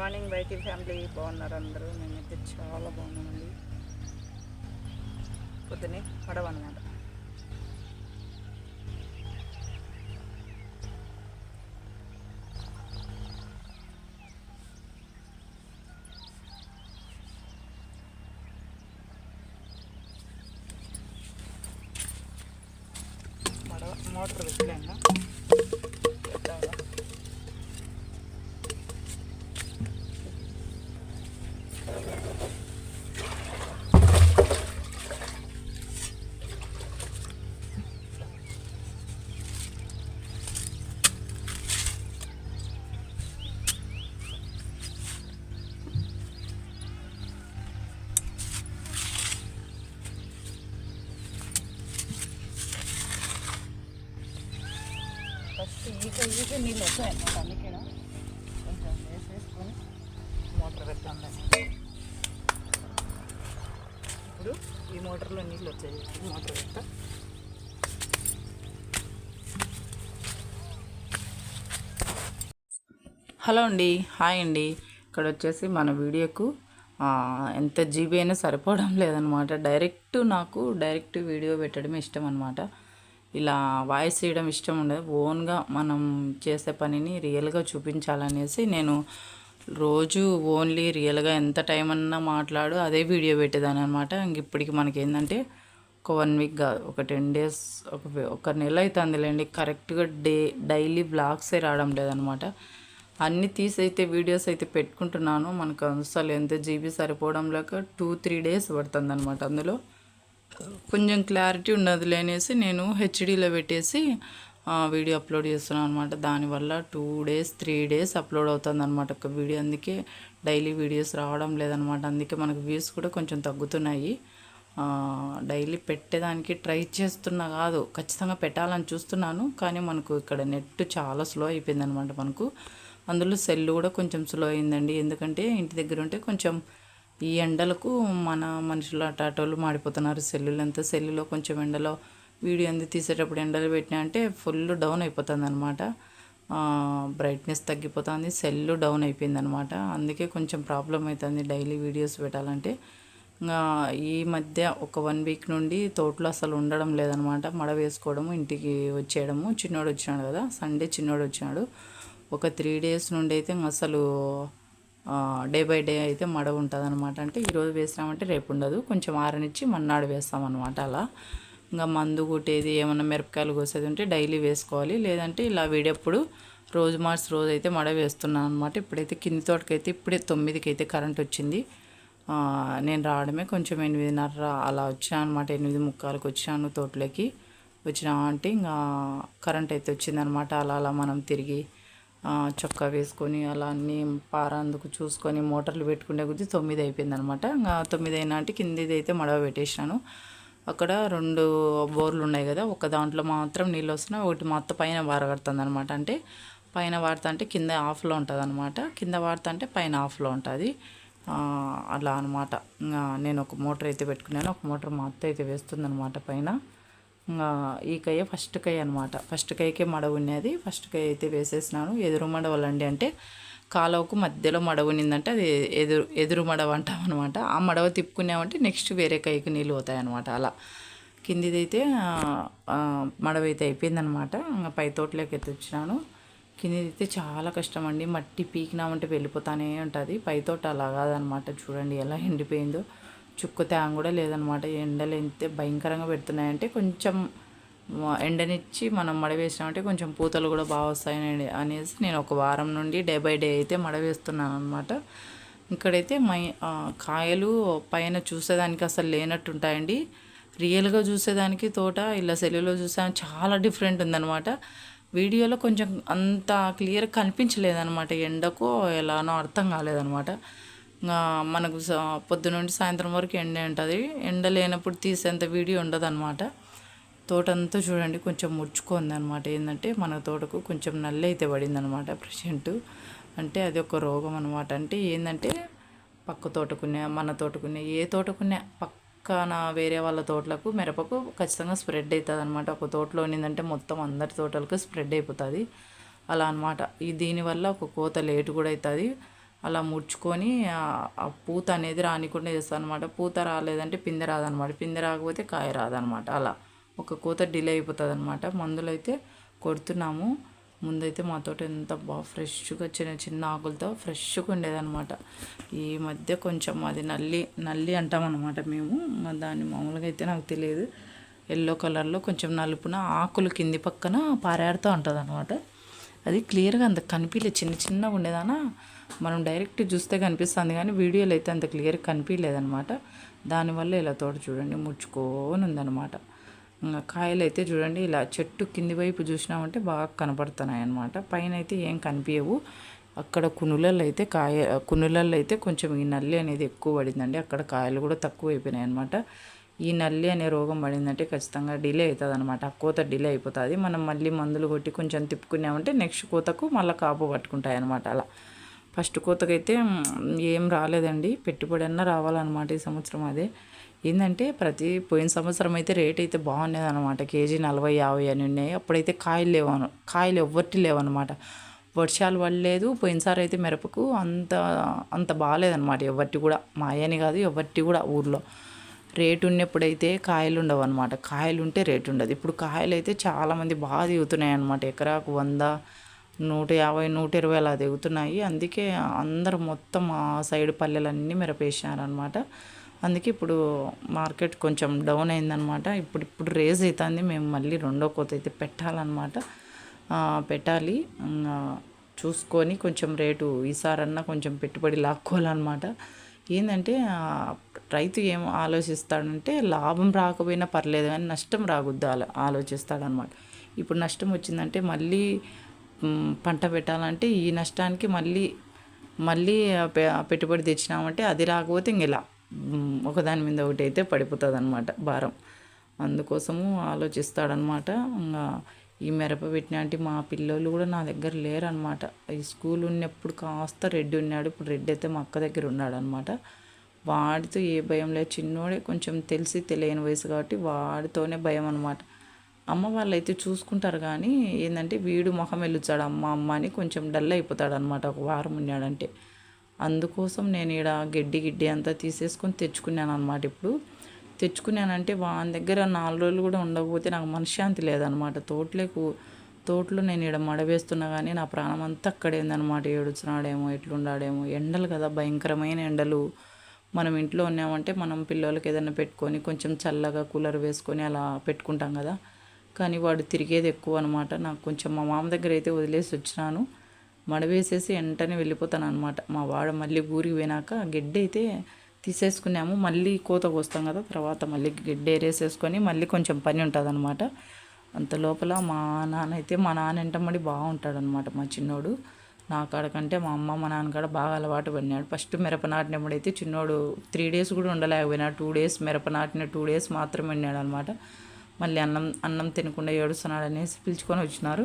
Morning బయటి family బాగున్నారు అందరూ. నేనైతే చాలా బాగున్నామండి. పొద్దునే పడవ అనమాట మడవ మోటార్ పెట్టలేంగా అయితే నీళ్ళు వస్తాయి అన్నమాట అందుకే కొంచెం వేసేసుకొని మోటార్ పెడతాం ఇప్పుడు ఈ మోటార్లో నీళ్ళు వచ్చాయి. మోటార్ పెట్టా హలో అండి. హాయ్ అండి. ఇక్కడ వచ్చేసి మన వీడియోకు ఎంత జీబీ అయినా సరిపోవడం లేదనమాట. డైరెక్ట్ నాకు డైరెక్ట్ వీడియో పెట్టడం ఇష్టం అనమాట ఇలా వాయిస్ చేయడం ఇష్టం ఉండదు. ఓన్గా మనం చేసే పనిని రియల్గా చూపించాలనేసి నేను రోజు ఓన్లీ రియల్గా ఎంత టైం అన్నా మాట్లాడు అదే వీడియో పెట్టేదాని అనమాట ఇంక ఇప్పటికి మనకి ఏంటంటే ఒక వన్ వీక్ కాదు ఒక టెన్ డేస్ ఒక ఒక నెల అవుతుందిలేండి కరెక్ట్గా డే డైలీ బ్లాగ్సే రావడం లేదనమాట అన్ని తీసైతే వీడియోస్ అయితే పెట్టుకుంటున్నాను. మనకు అసలు ఎంత జీబీ సరిపోవడం లేక టూ త్రీ డేస్ పడుతుంది అనమాట అందులో. కొంచెం క్లారిటీ ఉండదు అనేసి నేను హెచ్డీలో పెట్టేసి వీడియో అప్లోడ్ చేస్తున్నాను అనమాట దానివల్ల two days three days upload అవుతుంది అనమాట ఒక వీడియో. అందుకే డైలీ వీడియోస్ రావడం లేదనమాట అందుకే మనకు వ్యూస్ కూడా కొంచెం తగ్గుతున్నాయి. డైలీ పెట్టేదానికి ట్రై చేస్తున్నా కాదు ఖచ్చితంగా పెట్టాలని చూస్తున్నాను. కానీ మనకు ఇక్కడ నెట్ చాలా స్లో అయిపోయింది అనమాట మనకు. అందులో సెల్ కూడా కొంచెం స్లో అయిందండి. ఎందుకంటే ఇంటి దగ్గర ఉంటే కొంచెం ఈ ఎండలకు మన మనుషులు అటాటోళ్ళు మాడిపోతున్నారు. సెల్లులు అంతా సెల్లులో కొంచెం ఎండలో వీడియో అంది తీసేటప్పుడు ఎండలు పెట్టినా అంటే ఫుల్ డౌన్ అయిపోతుంది అనమాట బ్రైట్నెస్ తగ్గిపోతుంది సెల్లు డౌన్ అయిపోయింది అనమాట అందుకే కొంచెం ప్రాబ్లం అవుతుంది డైలీ వీడియోస్ పెట్టాలంటే. ఇంకా ఈ మధ్య ఒక వన్ వీక్ నుండి తోటలో అసలు ఉండడం లేదనమాట మడ వేసుకోవడము ఇంటికి వచ్చేయడము. చిన్నోడు వచ్చినాడు కదా సండే చిన్నోడు వచ్చినాడు. ఒక త్రీ డేస్ నుండి అయితే అసలు డే బై డే అయితే మడవ ఉంటుంది అనమాట అంటే ఈరోజు వేసినామంటే రేపు ఉండదు. కొంచెం ఆరనిచ్చి మన్నాడు వేస్తామన్నమాట అలా. ఇంకా మందు కొట్టేది ఏమన్నా మిరపకాయలు కోసేది ఉంటే డైలీ వేసుకోవాలి. లేదంటే ఇలా వీడప్పుడు రోజు మార్చి రోజు అయితే మడ వేస్తున్నాను అనమాట ఇప్పుడైతే కింది తోటకైతే ఇప్పుడే తొమ్మిదికి అయితే కరెంట్ వచ్చింది. నేను రావడమే కొంచెం ఎనిమిదిన్నర అలా వచ్చాను అనమాట ఎనిమిది ముక్కాలకు వచ్చాను తోటలోకి. వచ్చినా అంటే ఇంకా కరెంట్ అయితే వచ్చిందనమాట అలా అలా మనం తిరిగి చొక్కా వేసుకొని అలా అన్నీ పార అందుకు చూసుకొని మోటార్లు పెట్టుకునే కొద్దీ తొమ్మిది అయిపోయింది అనమాట ఇంకా తొమ్మిది అయినా అంటే కిందిది అయితే మడవ పెట్టేసినాను. అక్కడ రెండు బోర్లు ఉన్నాయి కదా ఒక దాంట్లో మాత్రం నీళ్ళు వస్తున్నాయి ఒకటి మొత్తం పైన వారగడుతుంది అనమాట అంటే పైన వాడుతా అంటే కింద ఆఫ్లో ఉంటుంది అనమాట కింద వాడుతా అంటే పైన ఆఫ్లో ఉంటుంది. అలా అనమాట. నేను ఒక మోటార్ అయితే పెట్టుకున్నాను. ఒక మోటార్ మా అత్త అయితే వేస్తుంది అనమాట పైన. ఈ కయ్య ఫస్ట్ కై అనమాట ఫస్ట్ కైకే మడవ ఉన్నది ఫస్ట్ కై అయితే వేసేసినాను. ఎదురు మడవలండి అంటే కాలువకు మధ్యలో మడవ ఉన్నిందంటే అది ఎదురు ఎదురు మడవ అంటాం అనమాట ఆ మడవ తిప్పుకున్నామంటే నెక్స్ట్ వేరే కైకి నీళ్ళు పోతాయి అనమాట అలా. కిందిదైతే మడవ అయితే అయిపోయిందనమాట ఇంకా పై తోటలోకి అయితే వచ్చినాను. కిందిదైతే చాలా కష్టం అండి మట్టి పీకినామంటే వెళ్ళిపోతానే ఉంటుంది. పై తోట అలా కాదనమాట చూడండి ఎలా ఎండిపోయిందో. చుక్క తేగం కూడా లేదనమాట. ఎండలు ఎంత భయంకరంగా పెడుతున్నాయంటే కొంచెం ఎండనిచ్చి మనం మడవేసినామంటే కొంచెం పూతలు కూడా బాగా వస్తాయని అనేసి నేను ఒక వారం నుండి డే బై డే అయితే మడవేస్తున్నాను అనమాట ఇక్కడైతే మై కాయలు పైన చూసేదానికి అసలు లేనట్టు ఉంటాయండి రియల్గా చూసేదానికి తోట ఇలా సెల్లులో చూసేదానికి చాలా డిఫరెంట్ ఉందనమాట. వీడియోలో కొంచెం అంత క్లియర్ కనిపించలేదన్నమాట ఎండకు ఎలానో అర్థం కాలేదనమాట. మనకు స- పొద్దు నుండి సాయంత్రం వరకు ఎండ ఉంటుంది. ఎండ లేనప్పుడు తీసేంత వీడియో ఉండదు తోటంతా చూడండి కొంచెం ముడుచుకుంది అనమాట ఏంటంటే మన తోటకు కొంచెం నల్ల అయితే పడింది అనమాట ప్రజెంట్ అంటే అది ఒక రోగం అనమాట అంటే ఏంటంటే పక్క తోటకునే మన తోటకునే ఏ తోటకునే పక్కన వేరే వాళ్ళ తోటలకు మిరపకు ఖచ్చితంగా స్ప్రెడ్ అవుతుంది అనమాట ఒక తోటలో ఉన్నిందంటే మొత్తం అందరి తోటలకు స్ప్రెడ్ అయిపోతుంది. అలా అనమాట ఈ దీనివల్ల ఒక కోత లేటు కూడా అవుతుంది అలా ముడుచుకొని ఆ- పూత అనేది రానికుండా చేస్తాను అనమాట పూత రాలేదంటే పిందె రాదనమాట పిందె రాకపోతే కాయ రాదనమాట అలా ఒక కోత డిలే అయిపోతుంది అనమాట మందులు అయితే కొడుతున్నాము. ముందైతే మా తోట ఎంత బాగా ఫ్రెష్గా చిన్న చిన్న ఆకులతో ఫ్రెష్గా ఉండేదన్నమాట. ఈ మధ్య కొంచెం అది నల్లి నల్లి అంటామన్నమాట మేము. దాన్ని మామూలుగా అయితే నాకు తెలియదు. ఎల్లో కలర్లో కొంచెం నలుపున ఆకులు కింది పక్కన పారాడుతూ ఉంటుంది అనమాట అది క్లియర్గా అంత కనిపించలేదు చిన్న చిన్నగా ఉండేదానా? మనం డైరెక్ట్ చూస్తే కనిపిస్తుంది కానీ వీడియోలో అయితే అంత క్లియర్గా కనిపించలేదన్నమాట. దానివల్ల ఇలా తోట చూడండి ముడుచుకొని ఉందన్నమాట ఇంకా కాయలు అయితే చూడండి ఇలా చెట్టు కింది వైపు చూసినామంటే బాగా కనపడుతున్నాయి అన్నమాట పైన అయితే ఏం కనిపించవు. అక్కడ కునులలో అయితే కాయ కునులలో అయితే కొంచెం ఈ నల్లి అనేది ఎక్కువ పడిందండి. అక్కడ కాయలు కూడా తక్కువ అయిపోయినాయి అనమాట ఈ నల్లి అనే రోగం పడిందంటే ఖచ్చితంగా డిలే అవుతుంది అనమాట ఆ కోత డిలే అయిపోతుంది. మనం మళ్ళీ మందులు కొట్టి కొంచెం తిప్పుకున్నామంటే నెక్స్ట్ కోతకు మళ్ళీ కాపు పట్టుకుంటాయి అనమాట అలా. ఫస్ట్ కోతకైతే ఏం రాలేదండి. పెట్టుబడి అన్నా రావాలన్నమాట ఈ సంవత్సరం అదే. ఏంటంటే ప్రతి పోయిన సంవత్సరం అయితే రేట్ అయితే బాగుండేది అనమాట కేజీ నలభై యాభై అని ఉన్నాయి. అప్పుడైతే కాయలు లేవు కాయలు ఎవ్వటి లేవన్నమాట. వర్షాలు పడలేదు. పోయినసారి అయితే మిరపకు అంత అంత బాగాలేదన్నమాట ఎవరికి కూడా. మా అయ్యని కాదు ఎవరికి కూడా ఊర్లో. రేటు ఉన్నప్పుడైతే కాయలు ఉండవు అనమాట కాయలు ఉంటే రేటు ఉండదు. ఇప్పుడు కాయలు అయితే చాలామంది బాగా దిగుతున్నాయి అనమాట ఎకరాకు వంద నూట యాభై నూట ఇరవై అలా దిగుతున్నాయి. అందుకే అందరు మొత్తం ఆ సైడ్ పల్లెలన్నీ మిరపేసినారనమాట అందుకే ఇప్పుడు మార్కెట్ కొంచెం డౌన్ అయిందనమాట ఇప్పుడు ఇప్పుడు రేజ్ అవుతుంది మేము మళ్ళీ రెండో కోత అయితే పెట్టాలన్నమాట. పెట్టాలి. చూసుకొని కొంచెం రేటు ఈసారన్నా కొంచెం పెట్టుబడి లాక్కోవాలన్నమాట. ఏంటంటే రైతు ఏం ఆలోచిస్తాడంటే లాభం రాకపోయినా పర్లేదు కానీ నష్టం రాకూడదు ఆలోచిస్తాడనమాట ఇప్పుడు నష్టం వచ్చిందంటే మళ్ళీ పంట పెట్టాలంటే ఈ నష్టానికి మళ్ళీ మళ్ళీ పెట్టుబడి తెచ్చినామంటే అది రాకపోతే ఇంక ఇలా ఒకదాని మీద ఒకటి అయితే పడిపోతుంది అనమాట భారం. అందుకోసము ఆలోచిస్తాడనమాట ఇంకా ఈ మిరప పెట్టినట్టు మా పిల్లలు కూడా నా దగ్గర లేరనమాట ఈ స్కూల్ ఉన్నప్పుడు కాస్త రెడ్డి ఉన్నాడు ఇప్పుడు రెడ్డి అయితే మా అక్క దగ్గర ఉన్నాడనమాట వాడితో ఏ భయం లేదు. చిన్నోడే కొంచెం తెలిసి తెలియని వయసు కాబట్టి వాడితోనే భయం అనమాట అమ్మ వాళ్ళైతే చూసుకుంటారు కానీ ఏంటంటే వీడు మొహం వెళ్ళుచాడు అమ్మ అమ్మ అని కొంచెం డల్ అయిపోతాడు అనమాట ఒక వారం ఉన్నాడంటే. అందుకోసం నేను ఈడ గడ్డి గిడ్డి అంతా తీసేసుకొని తెచ్చుకున్నాను అనమాట ఇప్పుడు. తెచ్చుకున్నానంటే వాని దగ్గర నాలుగు రోజులు కూడా ఉండకపోతే నాకు మనశ్శాంతి లేదనమాట తోటలేకు తోటలో నేను ఈడ మడవేస్తున్నా కానీ నా ప్రాణం అంతా అక్కడే ఉందన్నమాట. ఏడుచున్నాడేమో ఎట్లుండాడేమో. ఎండలు కదా భయంకరమైన ఎండలు. మనం ఇంట్లో ఉన్నామంటే మనం పిల్లలకి ఏదైనా పెట్టుకొని కొంచెం చల్లగా కూలర్ వేసుకొని అలా పెట్టుకుంటాం కదా. కానీ వాడు తిరిగేది ఎక్కువ అనమాట నాకు కొంచెం మా మామ దగ్గర అయితే వదిలేసి వచ్చినాను. మడవేసేసి వెంటనే వెళ్ళిపోతాను అనమాట మా వాడు మళ్ళీ ఊరికి పోయినాక గడ్డి అయితే తీసేసుకున్నాము. మళ్ళీ కోత కోస్తాం కదా తర్వాత మళ్ళీ గడ్డి ఏరేసేసుకొని మళ్ళీ కొంచెం పని ఉంటుంది అనమాట అంత లోపల మా నాన్న అయితే మా నాన్న వెంటబడి బాగుంటాడనమాట మా చిన్నోడు. నా కాడకంటే మా అమ్మ మా నాన్న కాడ బాగా అలవాటు పడినాడు. ఫస్ట్ మిరప నాటినప్పుడైతే చిన్నోడు త్రీ డేస్ కూడా ఉండలేకపోయినా టూ డేస్ మిరప నాటిన టూ డేస్ మాత్రమే ఉన్నాడు అనమాట మళ్ళీ అన్నం అన్నం తినకుండా ఏడుస్తున్నాడు అనేసి పిలుచుకొని వచ్చినారు.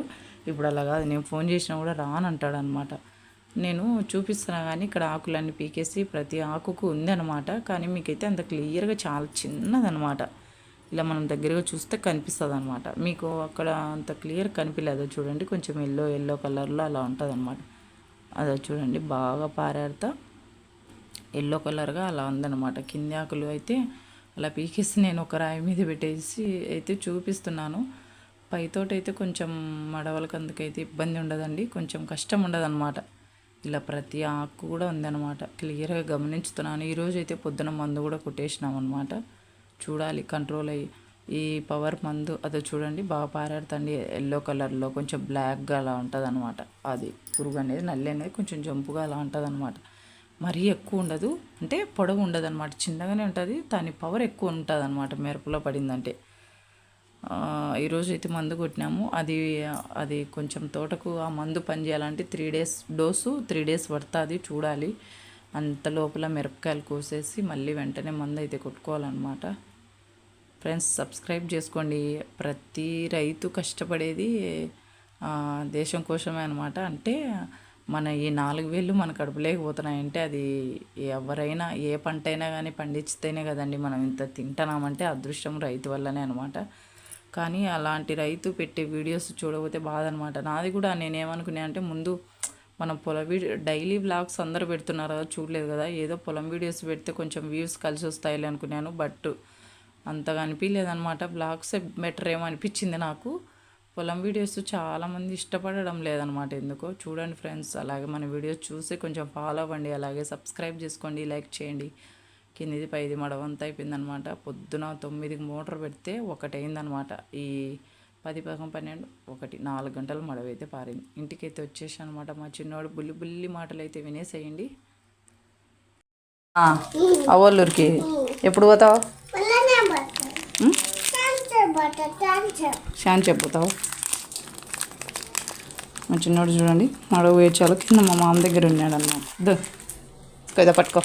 ఇప్పుడు అలా కాదు నేను ఫోన్ చేసినా కూడా రానంటాడు అనమాట నేను చూపిస్తున్నా కానీ ఇక్కడ ఆకులన్నీ పీకేసి ప్రతి ఆకుకు ఉందన్నమాట కానీ మీకైతే అంత క్లియర్గా చాలా చిన్నదనమాట. ఇలా మనం దగ్గరగా చూస్తే కనిపిస్తుంది అనమాట మీకు అక్కడ అంత క్లియర్ కనిపించలేదు చూడండి. కొంచెం ఎల్లో ఎల్లో కలర్లో అలా ఉంటుంది అనమాట అదో చూడండి బాగా పారేడతా ఎల్లో కలర్గా అలా ఉందన్నమాట కింది ఆకులు అయితే అలా పీకేసి నేను ఒక రాయి మీద పెట్టేసి అయితే చూపిస్తున్నాను. పైతోటి అయితే కొంచెం మడవలకు అందుకైతే ఇబ్బంది ఉండదండి. కొంచెం కష్టం ఉండదన్నమాట. ఇలా ప్రతి ఆకు కూడా ఉందన్నమాట. క్లియర్గా గమనించుతున్నాను. ఈరోజు అయితే పొద్దున మందు కూడా కొట్టేసినాం అనమాట చూడాలి కంట్రోల్ అయ్యి. ఈ పవర్ మందు అదో చూడండి బాగా పారాడుతండి ఎల్లో కలర్లో కొంచెం బ్లాక్గా అలా ఉంటుంది అనమాట అది పురుగు అనేది నల్లి అనేది కొంచెం జంపుగా అలా ఉంటుంది అనమాట మరీ ఎక్కువ ఉండదు. అంటే పొడవు ఉండదు అనమాట చిన్నగానే ఉంటుంది దాని పవర్ ఎక్కువ ఉంటుంది అనమాట మిరపలో పడిందంటే. ఈరోజు అయితే మందు కొట్టినాము. అది అది కొంచెం తోటకు ఆ మందు పని చేయాలంటే three days dose three days పడుతుంది చూడాలి. అంత లోపల మిరపకాయలు కోసేసి మళ్ళీ వెంటనే మందు అయితే కొట్టుకోవాలన్నమాట. ఫ్రెండ్స్ సబ్స్క్రైబ్ చేసుకోండి. ప్రతి రైతు కష్టపడేది దేశం కోసమే అనమాట అంటే మన ఈ నాలుగు వేలు మన కడుపులేకపోతున్నాయంటే అది ఎవరైనా ఏ పంట అయినా కానీ పండించితేనే కదండి మనం ఇంత తింటున్నామంటే అదృష్టం రైతు వల్లనే అనమాట కానీ అలాంటి రైతు పెట్టే వీడియోస్ చూడకపోతే బాధ అనమాట నాది కూడా నేనేమనుకున్నా అంటే ముందు మనం పొలం వీడియో డైలీ వ్లాగ్స్ అందరు పెడుతున్నారు కదా చూడలేదు కదా. ఏదో పొలం వీడియోస్ పెడితే కొంచెం వ్యూస్ కలిసి వస్తాయిలే అనుకున్నాను. బట్ అంతగా అనిపించలేదనమాట బ్లాగ్స్ బెటర్ ఏమో అనిపించింది నాకు. పొలం వీడియోస్ చాలామంది ఇష్టపడడం లేదనమాట ఎందుకో. చూడండి ఫ్రెండ్స్ అలాగే మన వీడియోస్ చూసి కొంచెం ఫాలో అవ్వండి అలాగే సబ్స్క్రైబ్ చేసుకోండి లైక్ చేయండి. కిందిది పైది మడవంతా అయిపోయిందనమాట. పొద్దున తొమ్మిదికి మోటార్ పెడితే ఒకటి అయిందనమాట ఈ పది పదకొండు పన్నెండు ఒకటి నాలుగు గంటల మడవైతే పారింది. ఇంటికైతే వచ్చేసి అనమాట మా చిన్నవాడు బుల్లి బుల్లి మాటలు అయితే వినేసేయండి అవల్లూరికి ఎప్పుడు పోతావు? షాన్ చెప్పుతావు మా చిన్నోడు చూడండి నడువు వేచాలు కింద మా మామ దగ్గర ఉన్నాడు అన్నమాట ఇదో పట్టుకో.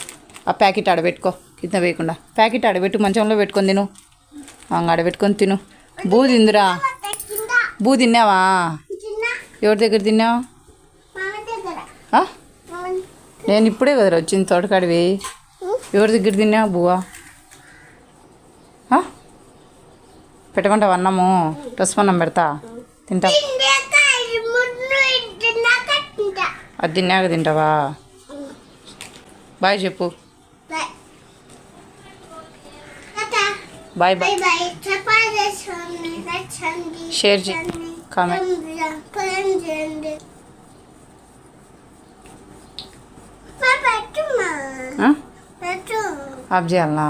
ఆ ప్యాకెట్ ఆడబెట్టుకో కింద వేయకుండా. ప్యాకెట్ ఆడబెట్టు మంచంలో పెట్టుకొని తిను. అంగ ఆడబెట్టుకొని తిను. బూ తిందురా. బూ తిన్నావా? ఎవరి దగ్గర తిన్నావా? నేను ఇప్పుడే కదరా వచ్చింది తోటకాడివి ఎవరి దగ్గర తిన్నావా బువ్వా ఆ? పెట్టమంటావా అన్నము? రసమన్నం పెడతా. తింటా. అది తిన్నాక తింటావా? బాయ్ చెప్పు. Bye bye. చేయండి షేర్ చేయి కామెంట్. కామెంట్ చేయండి? పెట్టు ఆఫ్ చేయాలనా